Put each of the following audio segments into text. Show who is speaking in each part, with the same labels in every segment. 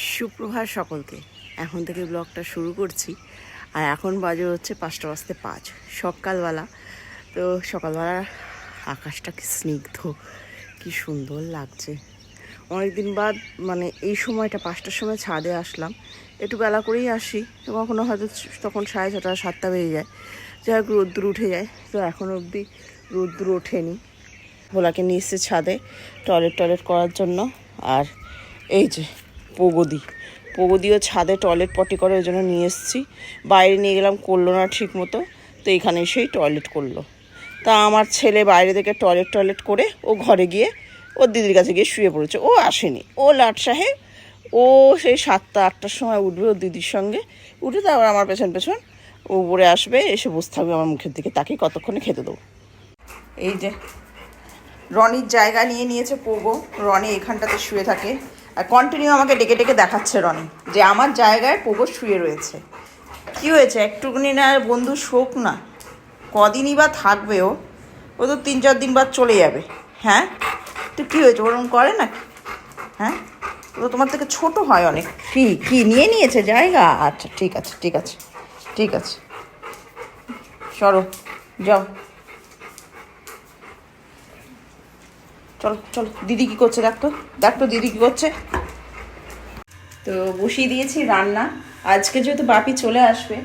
Speaker 1: সুপ্রভাত সকলকে। এখন থেকে ব্লগটা শুরু করছি। আর এখন বাজে হচ্ছে পাঁচটা বাজতে পাঁচ। সকালবেলা। তো সকালবেলা আকাশটা কি স্নিগ্ধ, কি সুন্দর লাগছে। অনেকদিন বাদ মানে এই সময়টা পাঁচটার সময় ছাদে আসলাম। একটু বেলা করেই আসি। তো কখনো হয়তো তখন সাড়ে ছটা, সাতটা বেজে যায়। যাই হোক, রোদ্দুর উঠে যায়। তো এখন অবধি রোদ্দুর ওঠেনি। ভোলাকে নিয়ে এসছে ছাদে, টয়লেট টয়লেট করার জন্য। আর এই যে প্রগদি প্রগদিও ছাদে টয়লেট পটি করে ওই জন্য নিয়ে এসেছি। বাইরে নিয়ে গেলাম, করল না ঠিক মতো তো এখানে এসেই টয়লেট করল। তা আমার ছেলে বাইরে থেকে টয়লেট টয়লেট করে ও ঘরে গিয়ে, ওর দিদির কাছে গিয়ে শুয়ে পড়েছে। ও আসেনি। ও লাট সাহেব ও সেই সাতটা, আটটার সময় উঠবে ওর দিদির সঙ্গে। উঠে তারপর আমার পেছন পেছন ও উপরে আসবে, এসে বসে থাকবে আমার মুখের দিকে। তাকে কতক্ষণে খেতে দেবো? এই যে, রনির জায়গা নিয়ে নিয়েছে পোগো। রনি এখানটাতে শুয়ে থাকে। আর কন্টিনিউ আমাকে ডেকে ডেকে দেখাচ্ছে রনি, যে আমার জায়গায় পোগো শুয়ে রয়েছে। কি হয়েছে? একটুখানি না বন্ধু শোক না? কদিনই বা থাকবে ও? ও তো তিন চার দিন বাদ চলে যাবে। হ্যাঁ? তো কী হয়েছে? ওরকম করে না হ্যাঁ? ও তোমার থেকে ছোট হয় অনেক। কি কি নিয়ে নিয়েছে? জায়গা? আচ্ছা ঠিক আছে ঠিক আছে ঠিক আছে। চলো যাও। চলো চলো, দিদি কি করছে দেখ তো দেখ তো দিদি কি করছে। তো বসিয়ে দিয়েছি রান্না। আজকে যেহেতু বাপি চলে আসবে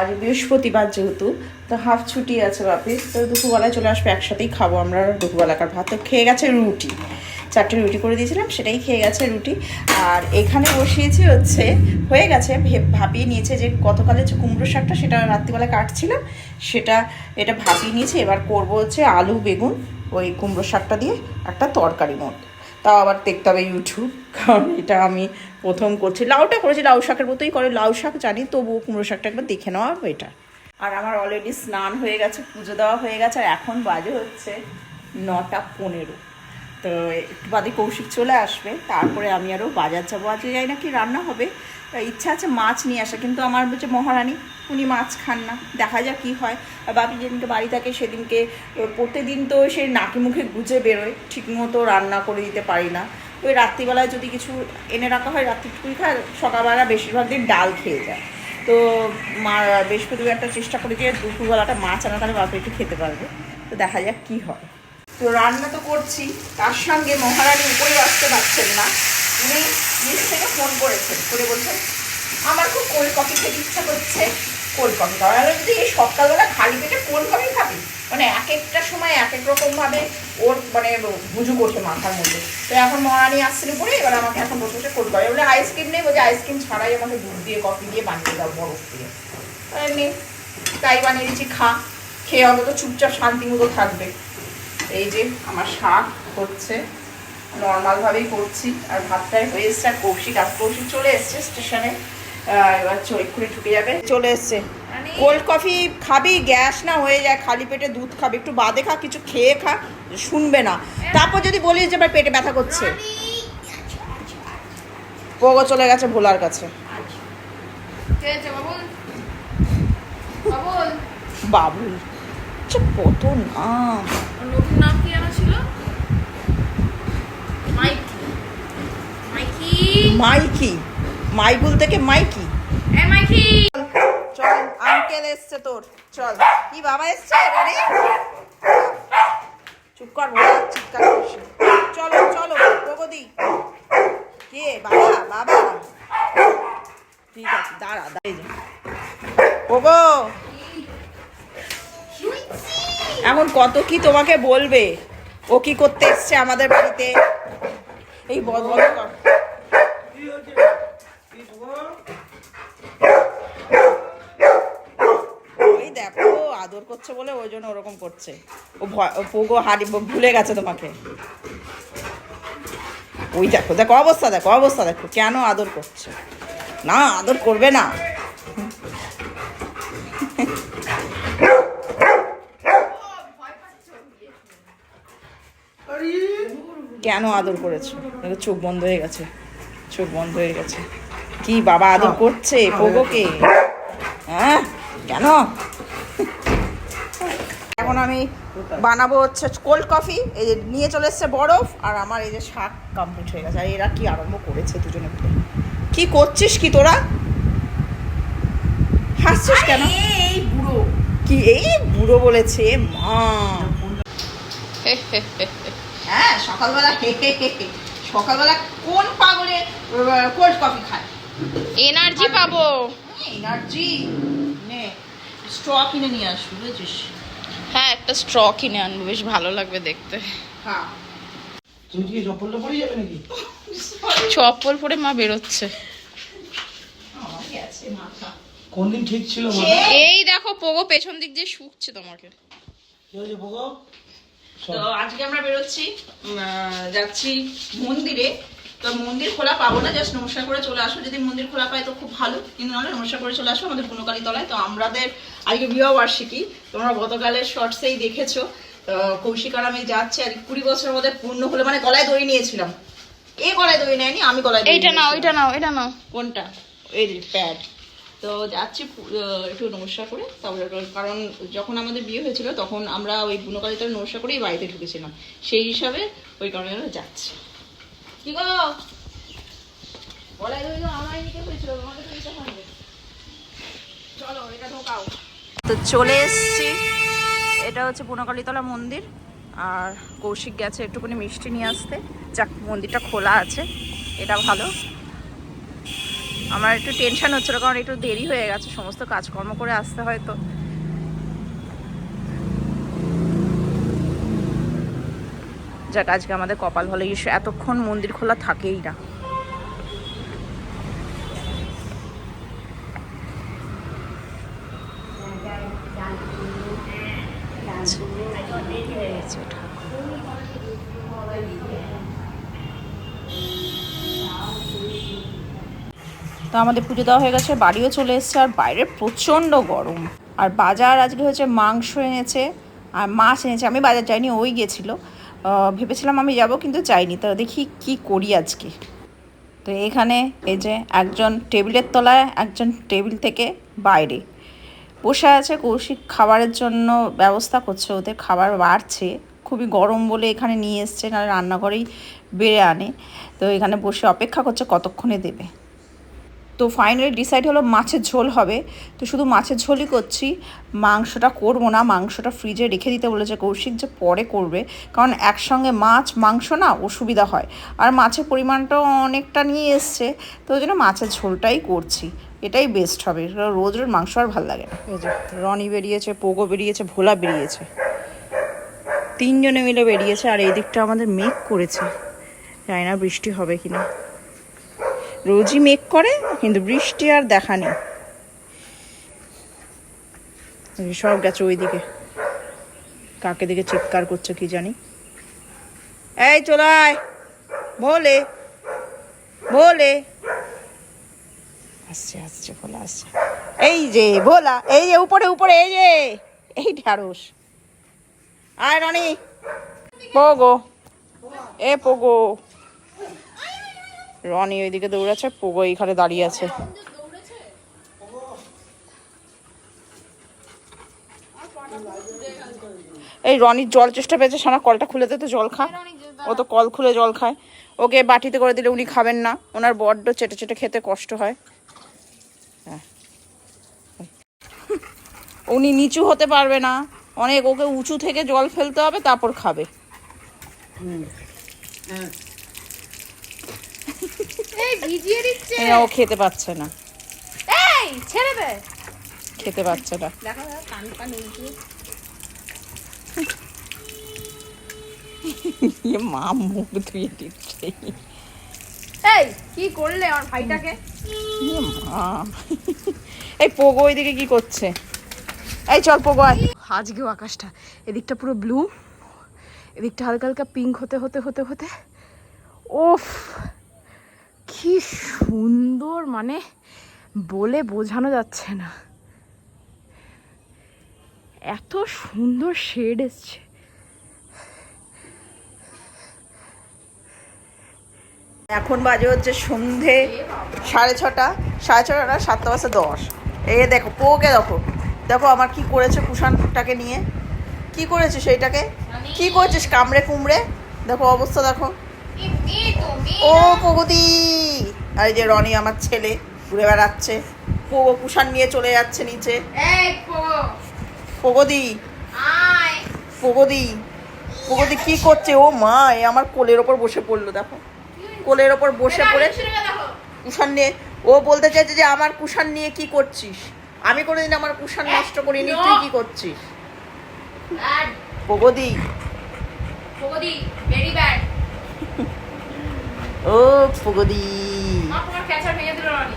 Speaker 1: আজ বৃহস্পতিবার যেহেতু, তো হাফ ছুটি আছে বাপির, তো দুপুরবেলায় চলে আসবে, একসাথেই খাব আমরা দুপুরবেলাকার ভাত। তো খেয়ে গেছে রুটি, চারটে রুটি করে দিয়েছিলাম, সেটাই খেয়ে গেছে রুটি। আর এখানে বসিয়েছি হচ্ছে, হয়ে গেছে ভাপিয়ে নিয়েছে যে গতকালের যে কুমড়ো শাকটা, সেটা রাত্রিবেলা কাটছিলাম, সেটা, এটা ভাপিয়ে নিয়েছে, এবার করব হচ্ছে আলু বেগুন। ওই কুমড়ো শাকটা দিয়ে একটা তরকারি মতো। তাও আবার দেখতে হবে ইউটিউব কারণ এটা আমি প্রথম করছি। লাউটা করেছি, লাউ শাকের মতোই করে, লাউ শাক জানি, তবুও কুমড়ো শাকটা একবার দেখে নেওয়া এটা। আর আমার অলরেডি স্নান হয়ে গেছে, পুজো দেওয়া হয়ে গেছে, আর এখন বাজে হচ্ছে নটা পনেরো। তো একটু বাদে কৌশিক চলে আসবে, তারপরে আমি আরও বাজার যাব। আজকে যাই না কি রান্না হবে ইচ্ছা আছে মাছ নিয়ে আসা কিন্তু আমার হচ্ছে মহারানী উনি মাছ খান না। দেখা যাক কী হয়। আর বাপি যেদিনকে বাড়ি থাকে সেদিনকে আহ, প্রত্যেকদিন তো সেই নাকি মুখে গুজে বেরোয় ঠিকমতো রান্না করে দিতে পারি না। ওই রাত্রিবেলায় যদি কিছু এনে রাখা হয় রাত্রিটুকুই খায় সকালবেলা বেশিরভাগ দিন ডাল খেয়ে যায়। তো মা বৃহস্পতিবার একটা চেষ্টা করি যে দুপুরবেলাটা মাছ আনা তাহলে বাপি একটু খেতে পারবে। তো দেখা যাক কী হয়। তো রান্না তো করছি তার সঙ্গে মহারানী উপরে আসতে পারছেন না। উনি নিচ থেকে ফোন করেছেন, করে বলছেন, আমার খুব কোল্ড কফি খেতে ইচ্ছা করছে। কোল্ড কফি খাওয়া হলো যদি এই সকালবেলা খালি পেটে কোল্ড কফি খাবি মানে এক একটা সময় এক এক রকমভাবে ওর মানে বুঝু ওঠে মাথার মধ্যে। তো এখন মহারানী আসছেন উপরে, এবার আমাকে এখন বসে বসে কোল্ড কফি বলে আইসক্রিম নেই, বলছে আইসক্রিম ছাড়াই আমাকে দুধ দিয়ে কফি দিয়ে বানিয়ে দাও বরফ দিয়ে। নে, তাই বানিয়ে দিচ্ছি, খা। খেয়ে অন্তত চুপচাপ শান্তি মতো থাকবে। এই যে আমার শাক হচ্ছে। নর্মালভাবেই করছি। আর ভাতটাই হয়ে এসছে আর কৌশিক আর কৌশিক চলে এসছে স্টেশনে। এবার এক্ষুনি ঢুকে যাবে। চলে এসছে। কোল্ড কফি খাবি গ্যাস না হয়ে যায় খালি পেটে দুধ খাবি একটু বাদে খা কিছু খেয়ে খা শুনবে না। তারপর যদি বলিস যে আমার পেটে ব্যথা করছে। পোগো চলে গেছে ভোলার কাছে।
Speaker 2: বাবুল? বাবুল?
Speaker 1: আচ্ছা কত নাম।
Speaker 2: নতুন নাম কি ছিল মাইকি মাইকি।
Speaker 1: মাইগুল থেকে মাইকি।
Speaker 2: এ মাইকি।
Speaker 1: চল আঙ্কেল এসছে তোর। চল। কি বাবা এসছে? এবারে চুপ কর বাবা চিৎকার করিস না। চলো চলো প্রগতি কে বাবা বাবা? ঠিক আছে দাঁড়া দাঁড়িয়ে ওগো। এখন কত কি তোমাকে বলবে? ও কি করতে এসছে আমাদের বাড়িতে? এই বদ বদ কর ওই দেখো আদর বলে ওই জন্য ওরকম করছে। ও ভয় পোগো হারি ভুলে গেছে তোমাকে। ওই দেখো দেখো অবস্থা দেখো অবস্থা দেখো কেন আদর করছে। না আদর করবে না। কেন আদর করেছ? চোখ বন্ধ হয়ে গেছে। চোখ বন্ধ হয়ে গেছে। কি বাবা আদর করছে পোগোকে? হ্যাঁ কেন? এখন আমি বানাবো হচ্ছে কোল্ড কফি এই যে নিয়ে চলে এসছে বরফ আর আমার এই যে শাক কমপ্লিট হয়ে গেছে। আর এরা কি আরম্ভ করেছে দুজনে মিলে? কি করছিস কি তোরা? হাসছিস কেন?
Speaker 2: এই বুড়ো।
Speaker 1: কি এই বুড়ো বলেছে মা। হ্যাঁ সকালবেলা হে হে হে হে। সকালবেলা কোন পাগলে কোল্ড কফি খায়?
Speaker 2: এনার্জি পাবো।
Speaker 1: এনার্জি নে স্ট্র কিনে নিয়ে আসবি বুঝেছিস?
Speaker 2: হ্যাঁ একটা স্ট্র কিনে আনব বেশ ভালো লাগবে দেখতে।
Speaker 1: হ্যাঁ।
Speaker 3: তুমি কি চপ্পলটা পরে যাবে নাকি?
Speaker 2: চপ্পল পরে মা বেরোচ্ছে।
Speaker 1: আমারই আছে মাথা।
Speaker 3: কোন দিন ঠিক ছিল
Speaker 2: এই দেখো পোগো পেছন দিক দিয়ে শুকছে তোমাকে।
Speaker 1: তো আজকে আমরা বেরোচ্ছি যাচ্ছি মন্দিরে। তো মন্দির খোলা পাবো না জাস্ট নমস্কার করে চলে আসব যদি মন্দির খোলা পাই তো খুব ভালো কিন্তু নাহলে নমস্কার করে চলে আসব আমাদের বুনকালী তলায়। তো আমাদের আজকে বিবাহ বার্ষিকী তোমরা গতকালের শর্টসেই দেখেছ। তো কৌশিক আর আমি যাচ্ছি আর কুড়ি বছরের মধ্যে পূর্ণ হলে মানে গলায় দই নিয়েছিলাম। এ গলায় দই নেয়নি? আমি গলায়
Speaker 2: এইটা নাও এটা নাও এটা নাও।
Speaker 1: কোনটা? এই প্যাড তো যাচ্ছি একটু নমস্কার করে তারপরে কারণ যখন আমাদের বিয়ে হয়েছিল তখন আমরা ওই বুনকালিটা নমস্কার করেই বাড়িতে ঢুকেছিলাম। সেই হিসাবে ওই কারণে যাচ্ছি। কি গো? তো চলো এসছি। এটা হচ্ছে পুনকালীতলা মন্দির। আর কৌশিক গেছে একটুখানি মিষ্টি নিয়ে আসতে। যাক, মন্দিরটা খোলা আছে, এটা ভালো। আমার একটু টেনশন হচ্ছিল, কারণ একটু দেরি হয়ে গেছে, সমস্ত কাজকর্ম করে আসতে হয় যাক, আজকে আমাদের কপাল ইস- এতক্ষণ মন্দির খোলা থাকেই না। তো আমাদের পুজো দেওয়া হয়ে গেছে, বাড়িও চলে এসেছে, আর বাইরে প্রচণ্ড গরম। আর বাজার আজকে হয়েছে মাংস এনেছে, আর মাছ এনেছে। আমি বাজার যাইনি, ওই গেছিল। ভেবেছিলাম আমি যাব, কিন্তু যাইনি। তো দেখি কি করি আজকে। তো এখানে এই যে একজন টেবিলের তলায়, একজন টেবিল থেকে বাইরে বসে আছে, কৌশিক খাবারের জন্য ব্যবস্থা করছে, ওদের খাবার বাড়ছে। খুবই গরম বলে এখানে নিয়ে এসছে না রান্নাঘরেই বেড়ে আনে। তো এখানে বসে অপেক্ষা করছে কতক্ষণে দেবে। তো ফাইনালি ডিসাইড হলো মাছের ঝোল হবে। তো শুধু মাছের ঝোলই করছি, মাংসটা করব না, মাংসটা ফ্রিজে রেখে দিতে বলেছে কৌশিক যে পরে করবে, কারণ একসঙ্গে মাছ, মাংস না অসুবিধা হয়। আর মাছের পরিমাণটাও অনেকটা নিয়ে এসছে, তো ওই জন্য মাছের ঝোলটাই করছি। এটাই বেস্ট হবে রোজ রোজ মাংস আর ভালো লাগে না। রনি বেরিয়েছে, পোগো বেরিয়েছে, ভোলা বেরিয়েছে। তিনজনে মিলে বেরিয়েছে, আর এই দিকটা আমাদের মেঘ করেছে। জানি না বৃষ্টি হবে কিনা। রোজই মেঘ করে, কিন্তু বৃষ্টি আর দেখা নেই। সব গেছে ওইদিকে। কাকে দিকে চিৎকার করছে কি জানি। এই চলায় বলে। বলে। আসছে আসছে, ভোলা আসছে। এই যে, ভোলা, এই যে, উপরে উপরে, এই যে। এই ঢ্যাঁড়স। আয় রনি। পোগো। এ পোগো। রনি ওইদিকে দৌড়াচ্ছে পোগো এইখানে দাঁড়িয়ে আছে। এই রনির জল চেষ্টা পেয়েছে সানা কলটা খুলে তো জল খা। ও তো কল খুলে জল খায়। ওকে বাটিতে করে দিলে উনি খাবেন না। ওনার বড্ড চেটে চেটে খেতে কষ্ট হয়। হ্যাঁ। উনি নিচু হতে পারবে না। অনেক ওকে উঁচু থেকে জল ফেলতে হবে তারপর খাবে।
Speaker 2: এই ভিজিয়ে দিচ্ছে।
Speaker 1: ও খেতে পাচ্ছে না।
Speaker 2: এই ছেড়ে দে।
Speaker 1: খেতে পাচ্ছে না।
Speaker 2: দেখো কান পান উল্টে
Speaker 1: ইয়ে মা মুখ ধুয়ে দিচ্ছে।
Speaker 2: এই কি করলে আমার ভাইটাকে?
Speaker 1: মা। এই পোগো ওইদিকে কি করছে? এই চল পোগো আয়। আজকেও আকাশটা এদিকটা পুরো ব্লু এদিকটা হালকা হালকা পিঙ্ক হতে হতে হতে হতে। ওফ কি সুন্দর মানে বলে বোঝানো যাচ্ছে না। এত সুন্দর শেড এসছে। এখন বাজে হচ্ছে সন্ধে সাড়ে ছটা সাড়ে ছটা না, সাতটা বাজে দশ। এই দেখো পোকে দেখো। দেখো আমার কি করেছে কুষাণটাকে নিয়ে। কি করেছিস সেইটাকে? কি করেছিস কামড়ে কুমড়ে? দেখো অবস্থা দেখো। ও প্রগতি আর এই যে রনি আমার ছেলে ঘুরে বেড়াচ্ছে। পোগো কুষাণ নিয়ে চলে যাচ্ছে নিচে। প্রগতি প্রগতি প্রগতি কি করছে? ও মা এ আমার কোলের ওপর বসে পড়ল দেখো। কোলের ওপর বসে পড়ে কুষাণ নিয়ে ও বলতে চাইছে যে আমার কুষাণ নিয়ে কি করছিস? আমি কোনোদিন আমার কুষাণ নষ্ট করিনি তুই কি করছিস? প্রগতি
Speaker 2: ভেরি ব্যাড
Speaker 1: ও
Speaker 2: রানি।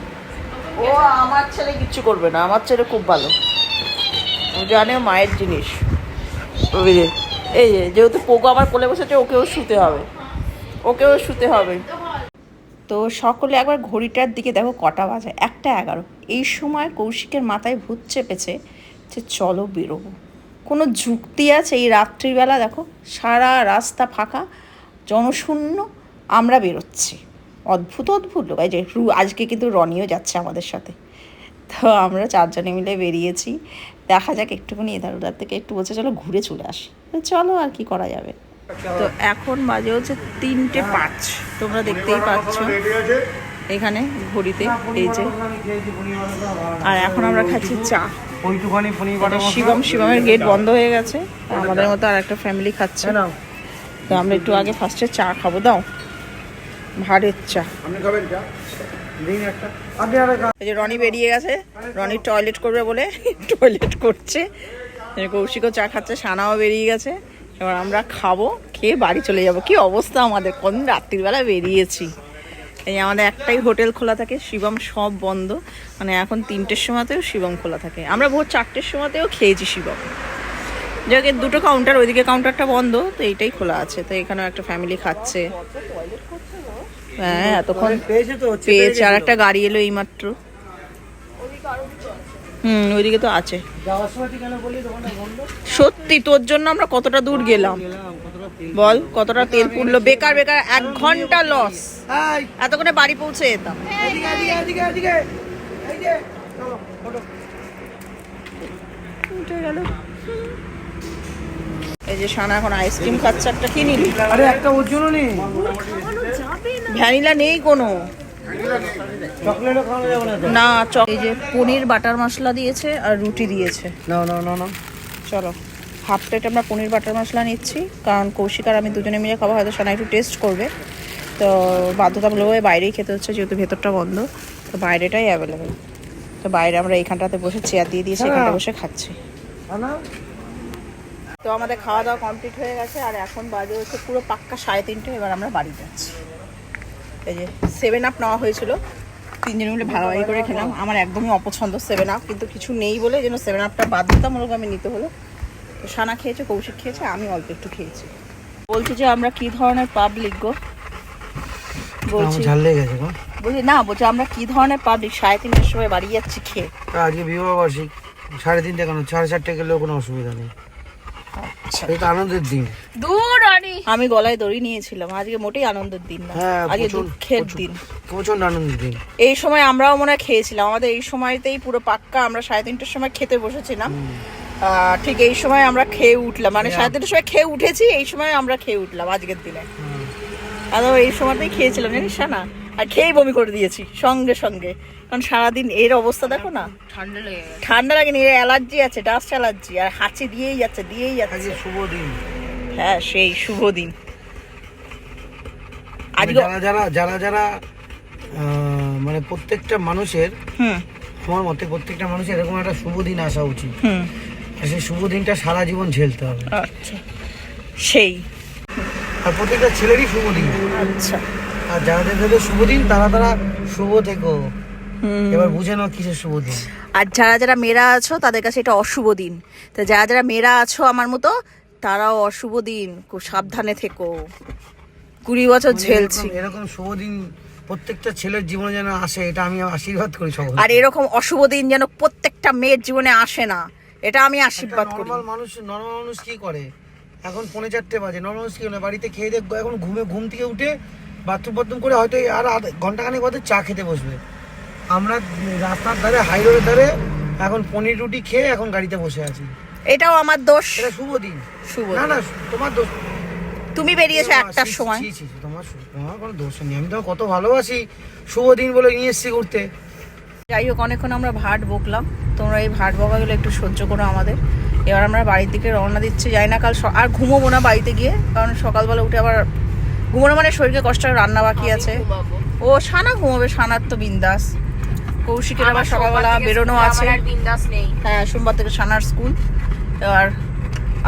Speaker 1: ও আমার ছেলে কিচ্ছু করবে না আমার ছেলে খুব ভালো। জানে মায়ের জিনিস। এই যে যেহেতু পোগো আমার কোলে বসেছে ওকেও শুতে হবে। ওকেও শুতে হবে। তো সকলে একবার ঘড়িটার দিকে দেখো কটা বাজে? একটা এগারো। এই সময় কৌশিকের মাথায় ভূত চেপেছে যে চলো বেরোবো। কোনো যুক্তি আছে এই রাত্রিবেলা? দেখো সারা রাস্তা ফাঁকা জনশূন্য। আমরা বেরোচ্ছি। অদ্ভুত অদ্ভুত লোক। যে রু- আজকে কিন্তু রনিও যাচ্ছে আমাদের সাথে। তো আমরা চারজনে মিলে বেরিয়েছি। দেখা যাক একটুখানি এধার ওধার থেকে একটু বলছে, চলো ঘুরে চলে আসি। চলো আর কি করা যাবে। তো এখন বাজে হচ্ছে তিনটে পাঁচ। তোমরা দেখতেই পাচ্ছ এখানে ঘড়িতে, এই যে। আর এখন আমরা খাচ্ছি চা। শিবম, শিবমের গেট বন্ধ হয়ে গেছে। আমাদের মতো আর একটা ফ্যামিলি খাচ্ছে। তো আমরা একটু আগে ফার্স্টে চা খাব। দাও। ভারের চা। যে রনি বেরিয়ে গেছে। রনি টয়লেট করবে বলে টয়লেট করছে। কৌশিকও চা খাচ্ছে সানাও বেরিয়ে গেছে। এবার আমরা খাব খেয়ে বাড়ি চলে যাব। কি অবস্থা আমাদের? কোন রাত্রিবেলা বেরিয়েছি? এই আমাদের একটাই হোটেল খোলা থাকে শিবম সব বন্ধ। মানে এখন তিনটের সময়তেও শিবম খোলা থাকে। আমরা ভোর চারটের সময়তেও খেয়েছি শিবম। যাকে দুটো কাউন্টার ওইদিকে কাউন্টারটা বন্ধ, তো এইটাই খোলা আছে। তো এখানেও একটা ফ্যামিলি খাচ্ছে। হ্যাঁ এতক্ষণ
Speaker 3: পেয়েছে,
Speaker 1: আর একটা গাড়ি এলো এইমাত্র। হুম, ওইদিকে তো আছে। সত্যি, তোর জন্য আমরা কতটা দূর গেলাম। বল, কতটা তেল পুড়লো। বেকার বেকার, এক ঘণ্টা লস এতক্ষণে বাড়ি পৌঁছে যেতাম। উঠে গেল। এই যে সানা এখন আইসক্রিম খাচ্ছে একটা কি নিলি
Speaker 3: আরে একটা ওর জন্য নেই।
Speaker 1: ভ্যানিলা নেই কোনো।
Speaker 3: চকলেটও খাওয়ানো যাবে না তো?
Speaker 1: না চ- এই যে পনির বাটার মশলা দিয়েছে আর রুটি দিয়েছে।
Speaker 3: না না না না।
Speaker 1: চলো হাফ প্লেট আমরা পনির বাটার মশলা নিচ্ছি কারণ কৌশিক আর আমি দুজনে মিলে খাব হয়তো সোনা একটু টেস্ট করবে। তো বাধ্যতামূলকভাবে বাইরেই খেতে হচ্ছে যেহেতু ভেতরটা বন্ধ তো বাইরেটাই অ্যাভেলেবেল তো বাইরে আমরা এইখানটাতে বসে চেয়ার দিয়ে দিয়েছি এখানটা বসে খাচ্ছি।
Speaker 3: না।
Speaker 1: তো আমাদের খাওয়া দাওয়া কমপ্লিট হয়ে গেছে আর এখন বাজে হচ্ছে পুরো পাক্কা সাড়ে তিনটে এবার আমরা বাড়ি যাচ্ছি। এই যে সেভেন আপ নেওয়া হয়েছিল তিনজন মিলে ভাগাভাগি করে খেলাম। আমার একদমই অপছন্দ সেভেন আপ কিন্তু কিছু নেই বলে যেন সেভেন আপটা বাধ্যতামূলক আমি নিতে হলো। তো সানা খেয়েছে কৌশিক খেয়েছে আমি অল্প একটু খেয়েছি। বলছি যে আমরা কি ধরনের পাবলিক গো? বলছি বলছি না বলছি আমরা কি ধরনের পাবলিক সাড়ে তিনটের সময় বাড়ি যাচ্ছি খেয়ে।
Speaker 3: আজকে বিবাহ বার্ষিক সাড়ে তিনটে কেন? সাড়ে চারটে গেলেও কোনো অসুবিধা নেই। এটা আনন্দের দিন।
Speaker 2: দূর রানি।
Speaker 1: আমি গলায় দড়ি নিয়েছিলাম। আজকে মোটেই আনন্দের দিন না।
Speaker 3: হ্যাঁ,
Speaker 1: আজকে দুঃখের দিন।
Speaker 3: প্রচণ্ড আনন্দের দিন।
Speaker 1: এই সময় আমরাও মনে হয় খেয়েছিলাম। আমাদের এই সময়তেই পুরো পাক্কা আমরা সাড়ে তিনটের সময় খেতে বসেছিলাম। আহ, ঠিক এই সময় আমরা খেয়ে উঠলাম। মানে সাড়ে তিনটের সময় খেয়ে উঠেছি এই সময় আমরা খেয়ে উঠলাম আজকের দিনে। আর এই সময়তেই খেয়েছিলাম জানিস না আর খেয়েই বমি করে দিয়েছি সঙ্গে সঙ্গে। কারণ সারাদিন এর অবস্থা দেখো না।
Speaker 2: ঠান্ডা লেগে
Speaker 1: ঠান্ডা লাগেনি এর অ্যালার্জি আছে ডাস্ট অ্যালার্জি আর হাঁচি দিয়েই যাচ্ছে দিয়েই যাচ্ছে।
Speaker 3: শুভ দিন।
Speaker 1: হ্যাঁ সেই শুভ দিন। আজকে
Speaker 3: যারা যারা যারা যারা আহ, মানে প্রত্যেকটা মানুষের
Speaker 1: হুম।
Speaker 3: আমার মতে প্রত্যেকটা মানুষের এরকম একটা শুভ দিন আসা উচিত। আর সেই শুভ দিনটা সারা জীবন ঝেলতে হবে।
Speaker 1: আচ্ছা। সেই।
Speaker 3: আর প্রত্যেকটা ছেলেরই শুভ দিন।
Speaker 1: আচ্ছা।
Speaker 3: আর যাদের যাদের শুভ দিন তারা তারা শুভ থেকো। এবার বুঝে নাও কিসের শুভ দিন।
Speaker 1: আর যারা যারা মেয়েরা আছো তাদের কাছে এটা অশুভ দিন। তো যারা যারা মেয়েরা আছো আমার মতো তারাও অশুভ দিন। খুব সাবধানে থেকো। কুড়ি বছর ঝেলছি।
Speaker 3: এরকম- শুভ দিন প্রত্যেকটা ছেলের জীবনে যেন আসে এটা আমি আশীর্বাদ করি সকল
Speaker 1: আর এরকম অশুভ দিন যেন প্রত্যেকটা মেয়ের জীবনে আসে না এটা আমি আশীর্বাদ করি।
Speaker 3: নর্মাল মানুষ নর্মাল মানুষ কি করে? এখন পৌনে চারটে বাজে নর্মাল মানুষ কি বাড়িতে খেয়ে দেখ এখন ঘুমে ঘুম থেকে উঠে বাথরুম বাথরুম করে হয়তো আর আধ ঘণ্টা খানেক বাদে চা খেতে বসবে। আমরা রাস্তার ধারে হাই রোডের ধারে এখন পনির রুটি খেয়ে এখন গাড়িতে বসে আছি।
Speaker 1: এটাও আমার দোষ।
Speaker 3: এটা শুভ দিন।
Speaker 1: শুভ
Speaker 3: না না তোমার দোষ।
Speaker 1: তুমি বেরিয়েছো একটার সময়।
Speaker 3: তোমার তোমার কোনো দোষ নেই। আমি তোমার কত ভালোবাসি। শুভ দিন বলে নিয়ে এসেছি ঘুরতে।
Speaker 1: যাই হোক অনেকক্ষণ আমরা ভাট বকলাম। তোমরা এই ভাট বকাগুলো একটু সহ্য করো আমাদের। এবার আমরা বাড়ির দিকে রওনা দিচ্ছি। যাই না কাল আর ঘুমোবো না বাড়িতে গিয়ে কারণ সকালবেলা উঠে আবার ঘুমোনো মানে শরীরকে কষ্ট রান্না বাকি আছে। ও সানা ঘুমাবে সানার তো বিন্দাস। কৌশিকের আবার সকালবেলা বেরোনো আছে।
Speaker 2: আর
Speaker 1: হ্যাঁ সোমবার থেকে সানার স্কুল। এবার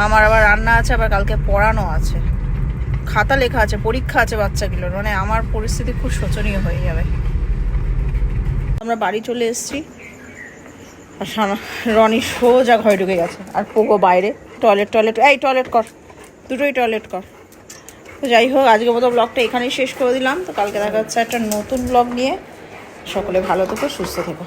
Speaker 1: আমার আবার রান্না আছে আবার কালকে পড়ানো আছে। খাতা লেখা আছে পরীক্ষা আছে বাচ্চাগুলোর। মানে আমার পরিস্থিতি খুব শোচনীয় হয়ে যাবে। আমরা বাড়ি চলে এসেছি। আর সানা রনি সোজা ঘরে ঢুকে গেছে। আর পোগো বাইরে। টয়লেট টয়লেট এই টয়লেট কর। দুটোই টয়লেট কর। তো যাই হোক আজকে মতো ব্লগটা এখানেই শেষ করে দিলাম। তো কালকে দেখা যাচ্ছে একটা নতুন ব্লগ নিয়ে। সকলে ভালো থেকো, সুস্থ থেকো।